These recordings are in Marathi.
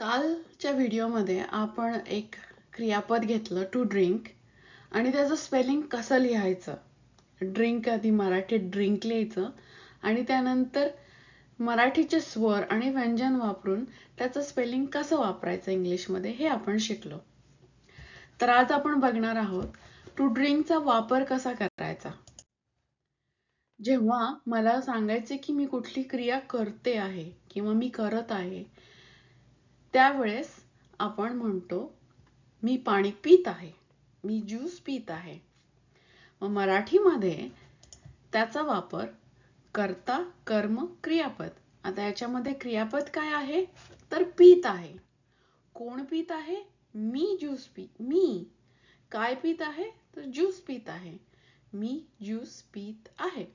कालच्या व्हिडिओमध्ये आपण एक क्रियापद घेतलं टू ड्रिंक आणि त्याचं स्पेलिंग कसं लिहायचं? ड्रिंक आधी मराठीत ड्रिंक लिहायचं आणि त्यानंतर मराठीचे स्वर आणि व्यंजन वापरून त्याचं स्पेलिंग कसं वापरायचं इंग्लिशमध्ये हे आपण शिकलो. तर आज आपण बघणार आहोत टू ड्रिंकचा वापर कसा करायचा? जेव्हा मला सांगायचे की मी कुठली क्रिया करते आहे किंवा मी करत आहे त्यावेळेस आपण म्हणतो मी पाणी पित आहे मी ज्यूस पित आहे. मग मराठीमध्ये त्याचा वापर कर्ता कर्म क्रियापद. आता याच्यामध्ये क्रियापद काय आहे? तर पित आहे. कोण पित आहे? मी ज्यूस पी मी. काय पित आहे? तर ज्यूस पित आहे. मी ज्यूस पित आहे.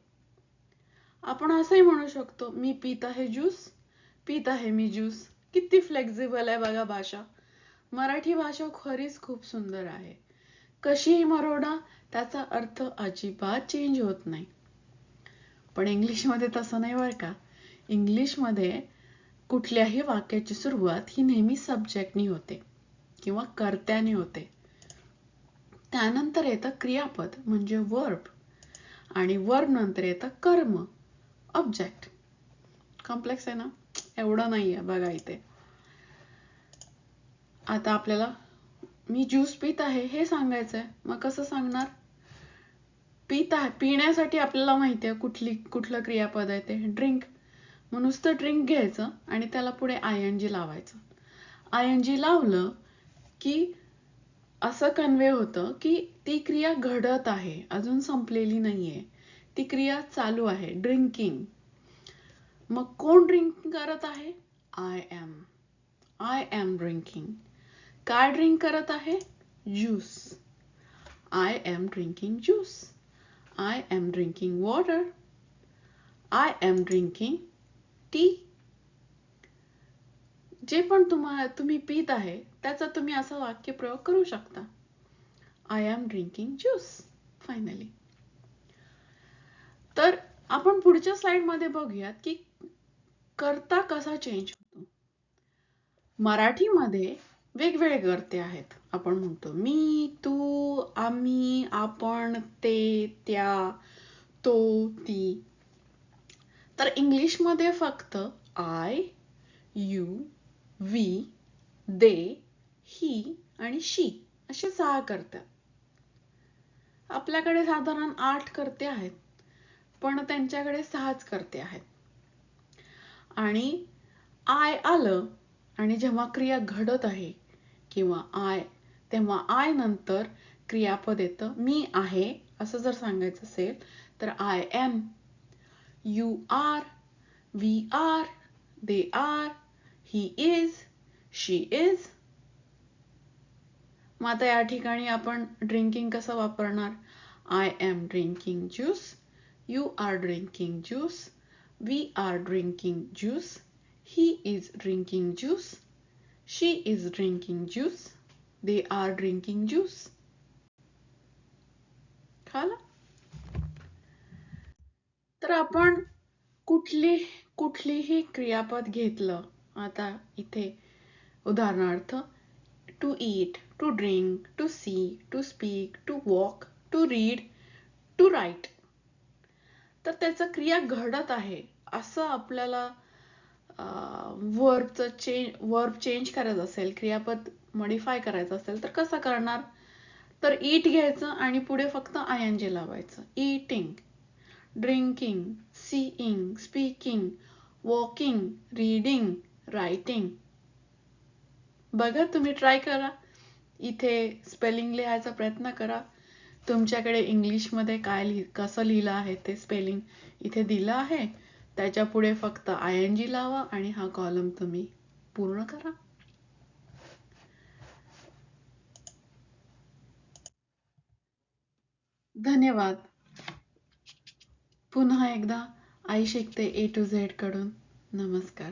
आपण असंही म्हणू शकतो मी पित आहे ज्यूस पित आहे मी ज्यूस. किती फ्लेक्झिबल आहे बघा भाषा. मराठी भाषा खरीच खूप सुंदर आहे. कशीही मरोडा त्याचा अर्थ अजिबात चेंज होत नाही. पण इंग्लिशमध्ये तसं नाही बरं का. इंग्लिशमध्ये कुठल्याही वाक्याची सुरुवात ही नेहमी सब्जेक्टनी होते किंवा कर्त्याने होते. त्यानंतर येतं क्रियापद म्हणजे वर्ब आणि वर्ब नंतर येतं कर्म ऑब्जेक्ट कॉम्प्लेक्स आहे ना? एवढं नाही आहे बघा इथे. आता आपल्याला मी ज्यूस पित आहे हे सांगायचं आहे मग कसं सांगणार? पित आहे पिण्यासाठी आपल्याला माहिती आहे कुठली कुठलं क्रियापद आहे ते. ड्रिंक. मग नुसतं ड्रिंक घ्यायचं आणि त्याला पुढे आय एन जी लावायचं. आय एन जी लावलं की असं कन्वे होतं की ती क्रिया घडत आहे अजून संपलेली नाहीये. ती क्रिया चालू आहे ड्रिंकिंग मग कोण ड्रिंक करत आहे? I am I am drinking काय ड्रिंक करत आहे? Juice I am drinking juice I am drinking water I am drinking tea जे पण तुम्हाला तुम्ही पित आहे त्याचा तुम्ही असा वाक्य प्रयोग करू शकता. I am drinking juice finally तर आपण पुढच्या स्लाइडमध्ये बघूयात की करता कसा चेंज होतो. मराठीमध्ये वेगवेगळे गर्ते आहेत. आपण म्हणतो मी तू आम्ही आपण ते त्या तो ती. तर इंग्लिशमध्ये फक्त I you we they he आणि शी असे सहा करतात. आपल्याकडे साधारण आठ करते आहेत पण त्यांच्याकडे सहाच करते आहेत. आणि आय आलं आणि जेव्हा क्रिया घडत आहे किंवा आय तेव्हा आय नंतर क्रियापद येतं. मी आहे असं जर सांगायचं असेल तर I am. You are we are they are he is she is. मग आता या ठिकाणी आपण ड्रिंकिंग कसं वापरणार? I am drinking juice you are drinking juice we are drinking juice he is drinking juice. She is drinking juice they are drinking juice खाला तर आपण कुठली कुठलीही क्रियापद घेतलं आता इथे उदाहरणार्थ to eat to drink to see to speak to walk to read to write तर त्याचं क्रिया घडत आहे असं आपल्याला वर्बचं चेंज वर्ब चेंज करायचं असेल क्रियापद मॉडिफाय करायचं असेल तर कसं करणार? तर ईट घ्यायचं आणि पुढे फक्त आय एन जे लावायचं. Eating drinking seeing speaking walking reading writing बघा तुम्ही ट्राय करा. इथे स्पेलिंग लिहायचा प्रयत्न करा. तुमच्याकडे इंग्लिशमध्ये काय लिहि कसं लिहिलं आहे ते स्पेलिंग इथे दिलं आहे. त्याच्या पुढे फक्त आय एन जी लावा आणि हा कॉलम तुम्ही पूर्ण करा. धन्यवाद. पुन्हा एकदा आई शिकते ए टू झेडकडून. नमस्कार.